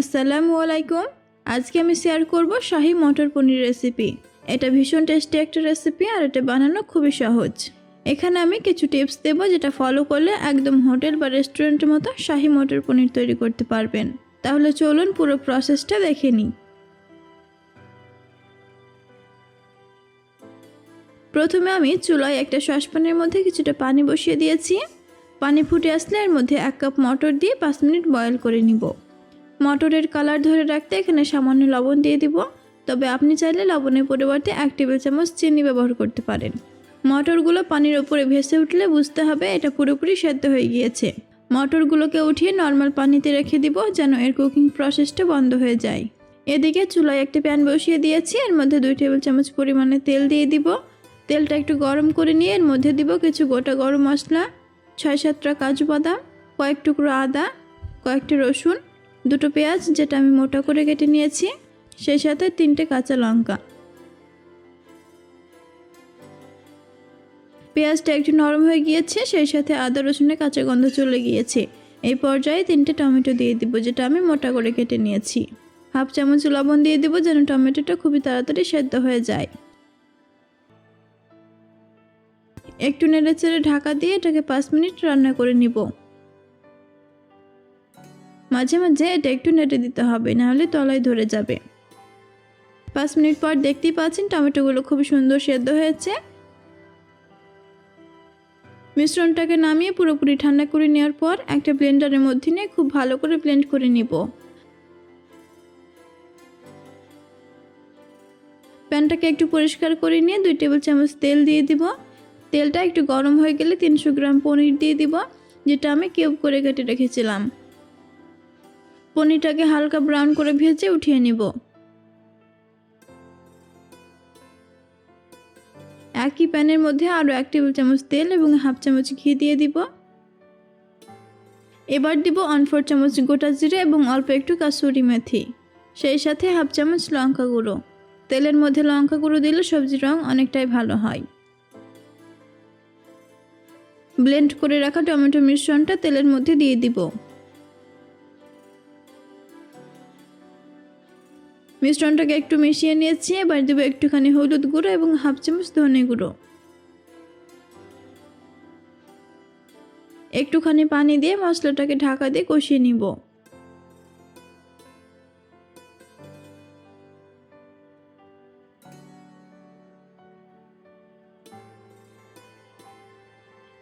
আসসালামু আলাইকুম। আজকে আমি শেয়ার করব শাহি মটর পনির রেসিপি এটা ভীষণ টেস্টি একটা রেসিপি আর এটা বানানো খুবই সহজ। এখানে আমি কিছু টিপস দেবো যেটা ফলো করলে একদম হোটেল বা রেস্টুরেন্টের মতো শাহি মটর পনির তৈরি করতে পারবেন। তাহলে চলুন পুরো প্রসেসটা দেখে নিই। প্রথমে আমি চুলায় একটা সসপ্যানের মধ্যে কিছুটা পানি বসিয়ে দিয়েছি। পানি ফুটে আসলে এর মধ্যে এক কাপ মটর দিয়ে পাঁচ মিনিট বয়েল করে নিব। মটরের কালার ধরে রাখতে এখানে সামান্য লবণ দিয়ে দিব। তবে আপনি চাইলে লবণের পরিবর্তে এক টেবিল চামচ চিনি ব্যবহার করতে পারেন। মটরগুলো পানির ওপরে ভেসে উঠলে বুঝতে হবে এটা পুরোপুরি সেদ্ধ হয়ে গিয়েছে। মটরগুলোকে উঠিয়ে নর্মাল পানিতে রেখে দিব যেন এর কুকিং প্রসেসটা বন্ধ হয়ে যায়। এদিকে চুলায় একটা প্যান বসিয়ে দিয়েছি, এর মধ্যে দুই টেবিল চামচ পরিমাণে তেল দিয়ে দিব। তেলটা একটু গরম করে নিয়ে এর মধ্যে দিব কিছু গোটা গরম মশলা, ছয় সাতটা কাজু বাদাম, কয়েক টুকরো আদা, কয়েকটি রসুন দুটো পেঁয়াজ যেটা আমি মোটা করে কেটে নিয়েছি, সেই সাথে তিনটে কাঁচা লঙ্কা। পেঁয়াজটা একটু নরম হয়ে গিয়েছে, সেই সাথে আদা, রসুনের কাঁচা গন্ধ চলে গিয়েছে। এই পর্যায়ে তিনটে টমেটো দিয়ে দিব, যেটা আমি মোটা করে কেটে নিয়েছি। হাফ চামচ লবণ দিয়ে দিব, যেন টমেটোটা খুবই তাড়াতাড়ি সেদ্ধ হয়ে যায়। একটু নেড়ে চেড়ে ঢাকা দিয়ে এটাকে পাঁচ মিনিট রান্না করে নিব। মাঝে মাঝে এটা একটু নেড়ে দিতে হবে, নাহলে তলায় ধরে যাবে। পাঁচ মিনিট পর দেখতেই পাচ্ছেন টমেটোগুলো খুব সুন্দর সেদ্ধ হয়েছে। মিশ্রণটাকে নামিয়ে পুরোপুরি ঠান্ডা করে নেওয়ার পর একটা ব্লেন্ডারের মধ্যে নিয়ে খুব ভালো করে ব্লেন্ড করে নিব। প্যানটাকে একটু পরিষ্কার করে নিয়ে দুই টেবিল চামচ তেল দিয়ে দিব। তেলটা একটু গরম হয়ে গেলে তিনশো গ্রাম পনির দিয়ে দিব, যেটা আমি কিউব করে কেটে রেখেছিলাম। পনিরটাকে হালকা ব্রাউন করে ভেজে উঠিয়ে নিব। একই প্যানের মধ্যে আরও এক টেবিল চামচ তেল এবং হাফ চামচ ঘি দিয়ে দিব। এবার দিব ওয়ান ফোর চামচ গোটা জিরে এবং অল্প একটু কাসুরি মেথি, সেই সাথে হাফ চামচ লঙ্কা গুঁড়ো। তেলের মধ্যে লঙ্কা গুঁড়ো দিলে সবজির রং অনেকটাই ভালো হয়। ব্লেন্ড করে রাখা টমেটো মিশ্রণটা তেলের মধ্যে দিয়ে দিব। মিশ্রণটাকে একটু মিশিয়ে নিয়েছি, এবার দেবো একটুখানি হলুদ গুঁড়ো এবং হাফ চামচ ধনে গুঁড়ো। একটুখানি পানি দিয়ে মশলাটাকে ঢাকা দিয়ে কষিয়ে নিব।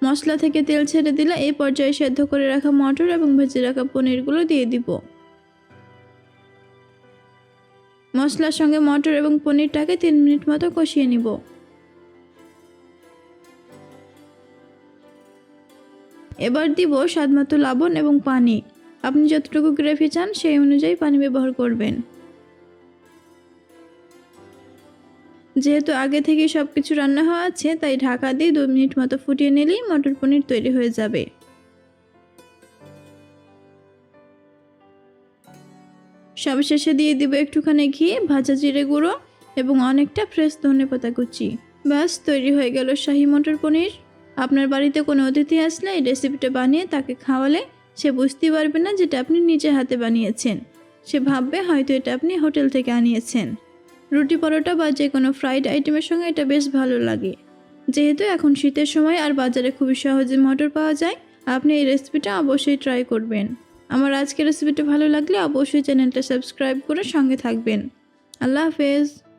মশলা থেকে তেল ছেড়ে দিলে এই পর্যায়ে সেদ্ধ করে রাখা মটর এবং ভেজে রাখা পনিরগুলো দিয়ে দিব। মশলার সঙ্গে মটর এবং পনিরটাকে তিন মিনিট মতো কষিয়ে নিব। এবার দিব স্বাদমতো লবণ এবং পানি। আপনি যতটুকু গ্রেভি চান সেই অনুযায়ী পানি ব্যবহার করবেন। যেহেতু আগে থেকে সব কিছু রান্না হওয়া আছে, তাই ঢাকা দিয়ে দু মিনিট মতো ফুটিয়ে নিলেই মটর পনির তৈরি হয়ে যাবে। সবশেষে দিয়ে দিব একটুখানি ঘি, ভাজা জিরে গুঁড়ো এবং অনেকটা ফ্রেশ ধনে পাতা কুচি। ব্যাস, তৈরি হয়ে গেল শাহি মটর পনির। আপনার বাড়িতে কোনো অতিথি আসলে এই রেসিপিটা বানিয়ে তাকে খাওয়ালে সে বুঝতেই পারবে না যেটা আপনি নিজে হাতে বানিয়েছেন। সে ভাববে হয়তো এটা আপনি হোটেল থেকে আনিয়েছেন। রুটি পরোটা বা যে কোনো ফ্রাইড আইটেমের সঙ্গে এটা বেশ ভালো লাগে। যেহেতু এখন শীতের সময় আর বাজারে খুবই সহজে মটর পাওয়া যায়, আপনি এই রেসিপিটা অবশ্যই ট্রাই করবেন। আমার আজকের রেসিপিটা ভালো লাগলে অবশ্যই চ্যানেলটা সাবস্ক্রাইব করে সঙ্গে থাকবেন। আল্লাহ হাফেজ।